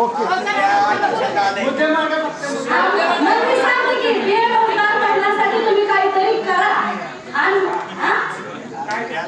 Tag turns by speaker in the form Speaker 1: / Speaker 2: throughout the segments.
Speaker 1: Okay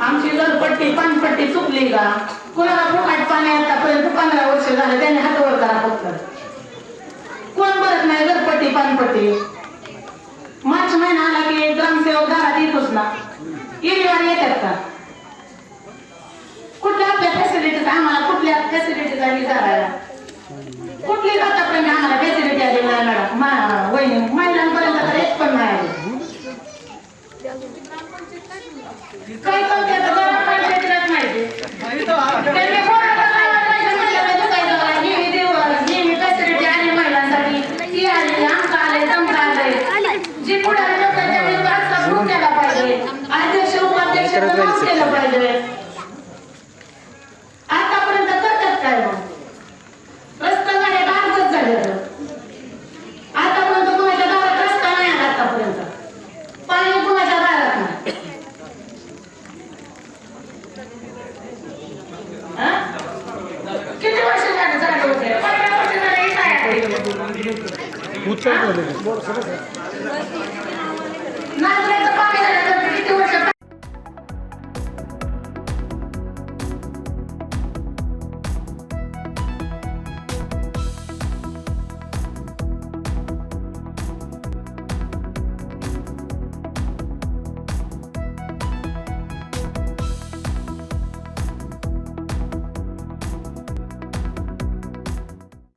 Speaker 2: आमची जर आमची
Speaker 3: पानपट्टी चुकली का? कोणाला फुकाट पाणी आतापर्यंत पंधरा वर्ष झालं त्याने हात वर करा. प्रेमी झाला कुठली जाता प्रेमी आम्हाला फॅसिलिटी आली मॅडम? वहिनी महिलांपर्यंत तर एक पण नाही आली. काही कमी आता जरा पंचायतीलाच माहिती. करत
Speaker 4: राहील पूछा